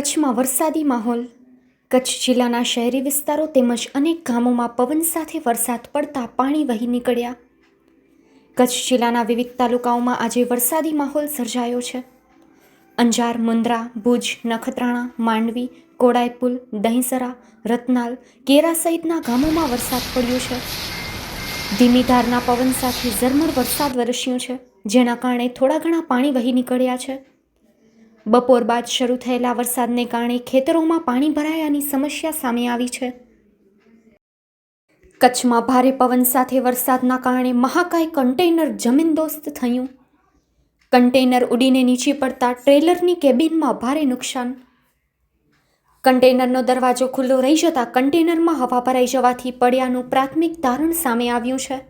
કચ્છમાં વરસાદી માહોલ. કચ્છ જિલ્લાના શહેરી વિસ્તારો તેમજ અનેક ગામોમાં પવન સાથે વરસાદ પડતા પાણી વહી નીકળ્યા. કચ્છ જિલ્લાના વિવિધ તાલુકાઓમાં આજે વરસાદી માહોલ સર્જાયો છે. અંજાર, મુન્દ્રા, ભુજ, નખત્રાણા, માંડવી કોડાયપુલ દહીંસરા, રતનાલ, કેરા સહિતના ગામોમાં વરસાદ પડ્યો છે. ધીમી ધારના પવન સાથે ઝરમર વરસાદ વરસ્યો છે, જેના કારણે થોડા ઘણા પાણી વહી નીકળ્યા છે. બપોર બાદ શરૂ થયેલા વરસાદને કારણે ખેતરોમાં પાણી ભરાયાની સમસ્યા સામે આવી છે. કચ્છમાં ભારે પવન સાથે વરસાદના કારણે મહાકાય કન્ટેનર જમીનદોસ્ત થયું. કન્ટેનર ઉડીને નીચે પડતા ટ્રેલરની કેબિનમાં ભારે નુકસાન. કન્ટેનરનો દરવાજો ખુલ્લો રહી જતા કન્ટેનરમાં હવા ભરાઈ જવાથી પડ્યાનું પ્રાથમિક તારણ સામે આવ્યું છે.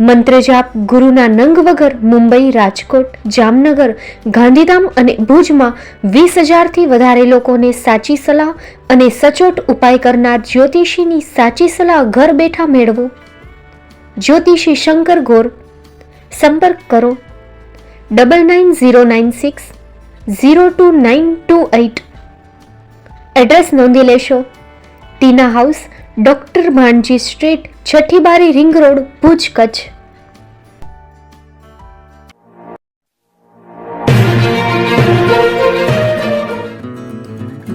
મંત્રજાપ, ગુરુના નંગ વગર મુંબઈ, રાજકોટ, જામનગર, ગાંધીધામ અને ભુજમાં વીસ હજારથી વધારે લોકોને સાચી સલાહ અને સચોટ ઉપાય કરનાર જ્યોતિષીની સાચી સલાહ ઘર બેઠા મેળવો. જ્યોતિષી શંકર ગોર, સંપર્ક કરો. Double nine zero nine six zero two nine two eight address નોંધી લેશો. Tina house, doctor Bhanji street, છઠ્ઠી બારી રિંગ રોડ, ભુજ કચ્છ.